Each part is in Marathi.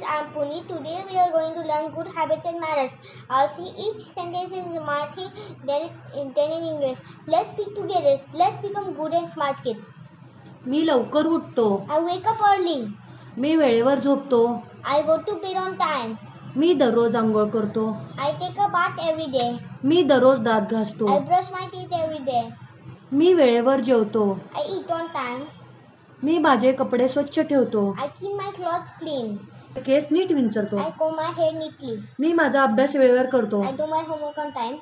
friends, I am Puni. Today we are going to learn good habits and manners. I'll see each sentence in Marathi, then in, then in English. Let's speak together. Let's become good and smart kids. मी लवकर उठतो I wake up early. मी वेळेवर झोपतो I go to bed on time. मी दररोज आंघोळ करतो I take a bath every day. मी दररोज दात घासतो I brush my teeth every day. मी वेळेवर जेवतो I eat on time. मी माझे कपडे स्वच्छ ठेवतो I keep my clothes clean. केस नीट विंचरतो. आय माय हेअर नीटली मी माझा अभ्यास वेळेवर करतो. I do my on time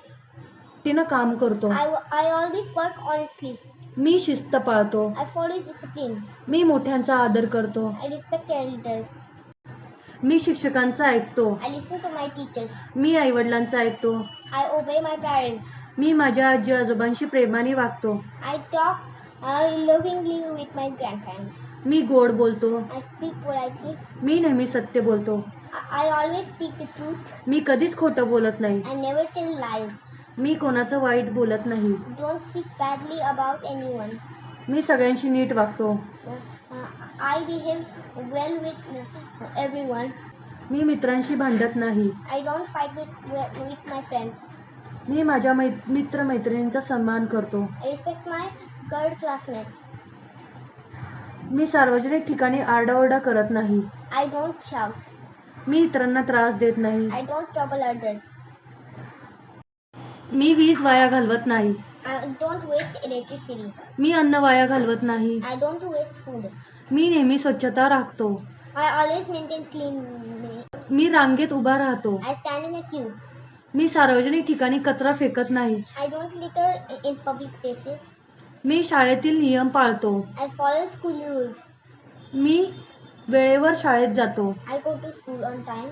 तिने काम करतो. I I always work on sleep मी शिस्त पाळतो. आय फॉलो डिसिप्लिन मी मोठ्यांचा आदर करतो. आय रिस्पेक्ट योर लीडर्स मी शिक्षकांचा ऐकतो. I listen to my teachers मी आई वडिलांचा ऐकतो. आय ओबे माय पेरेंट्स मी माझ्या आजी आजोबांशी प्रेमाने वागतो. I talk I lovingly with my grandparents मी गोड बोलतो. आय स्पीक बोलायची मी नेहमी सत्य बोलतो. I always speak the truth मी कधीच खोटं बोलत नाही. आय नेवर टेल लाइज मी कोणाचं वाईट बोलत नाही. Don't speak badly about anyone मी सगळ्यांशी नीट वागतो. I behave well with everyone मी मित्रांशी भांडत नाही. I don't fight with with my friend मी माझ्या मित्र मैत्रिणींचा सन्मान करतो. I respect my girl classmates मी सार्वजनिक ठिकाणी आरडाओरडा करत नाही. आय डोंट शाउट मी इतरांना त्रास देत नाही. आय डोंट ट्रबल अदर्स मी वीज वाया घालवत नाही. आय डोंट वेस्ट इलेक्ट्रिसिटी मी अन्न वाया घालवत नाही. आय डोंट वेस्ट फूड मी नेहमी स्वच्छता राखतो. आय ऑलवेज मेंटेन क्लीन मी रांगेत उभा राहतो. I stand in a queue मी सार्वजनिक ठिकाणी कचरा फेकत नाही. I don't litter in public places मी शाळेतील नियम पाळतो. आय फॉलो स्कूल रूल्स मी वेळेवर शाळेत जातो. I go to school on time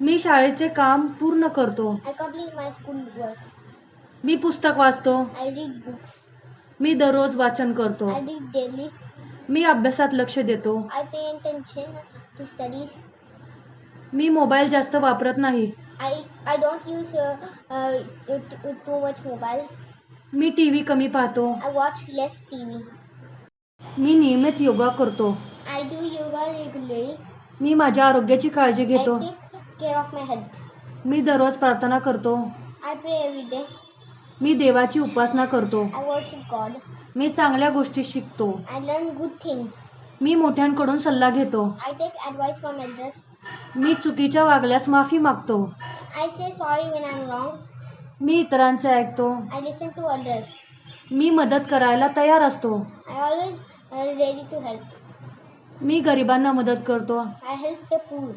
मी शाळेचे काम पूर्ण करतो. I complete my school work मी पुस्तक वाचतो. आय रीड बुक्स मी दररोज वाचन करतो. आय रीड डेली मी अभ्यासात लक्ष देतो. I pay attention to studies me mobile जास्त वापरत नाही. I I don't use too much mobile me TV कमी पाहतो. आय वॉच लेस टीव्ही मी नियमित योगा करतो. आय डू योगा रेग्युलरली मी माझ्या आरोग्याची काळजी घेतो. केअर ऑफ माय हेल्थ मी दररोज प्रार्थना करतो. आय प्रे एव्हरी डे मी देवाची उपासना करतो. आय वर्शिप गॉड मी चांगल्या गोष्टी शिकतो. आय लर्न गुड थिंग्स मी मोठ्यांकडून सल्ला घेतो. I take advice from elders मी चुकीच्या वागल्यास माफी मागतो. I say sorry when I am wrong मी इतरांचे ऐकतो. आय लिसन टू अदर्स मी मदत करायला तयार असतो. I always ready to help मी गरिबांना मदत करतो. आय हेल्प द पूर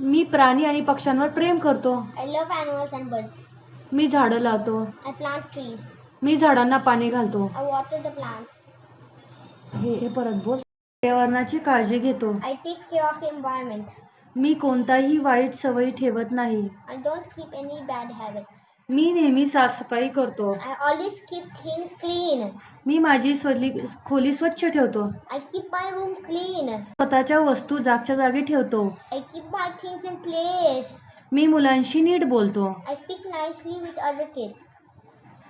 मी प्राणी आणि पक्ष्यांवर प्रेम करतो. आय लव एनिमल्स मी झाडं लावतो. आय प्लांट ट्रीज मी झाडांना पाणी घालतो. आय वॉटर द प्लांट्स हे हे परत बोल. पर्यावरणाची काळजी घेतो. I take care of environment मी कोणताही वाईट सवयी ठेवत नाही. I don't keep any bad habits मी नेहमी साफसफाई करतो. I always keep things clean मी माझी स्वली खोली स्वच्छ ठेवतो. I keep my room clean स्वतःच्या वस्तू जागच्या जागी ठेवतो. I keep my things in place मी मुलांशी नीट बोलतो. I speak nicely with other kids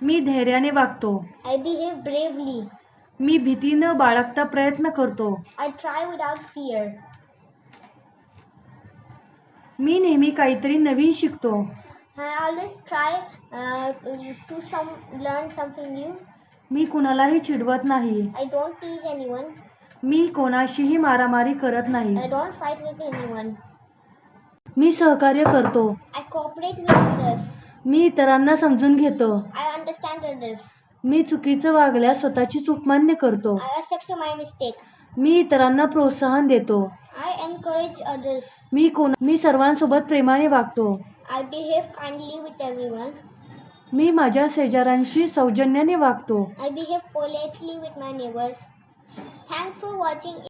मी धैर्याने वागतो. आय बिहेव ब्रेवली मी भीती न बाळगता प्रयत्न करतो. आय ट्राय विदाउट फिअर मी नेहमी काहीतरी नवीन शिकतो. I always try uh, to some learn something new. मी कुणालाही चिडवत नाही I don't tease anyone. मी कोणाशीही मारामारी करत नाही I don't fight with anyone. मी सहकार्य करतो I cooperate with others. मी इतरांना समजून घेतो I understand others. मी चुकीचं वागल्यास स्वतःची चूक मान्य करतो I accept my mistake. मी इतरांना प्रोत्साहन देतो I encourage others. मी कोण मी सर्वांसोबत प्रेमाने वागतो I behave kindly with everyone मी माझ्या शेजारांशी सौजन्याने वागतो. I behave politely with my neighbours thanks for watching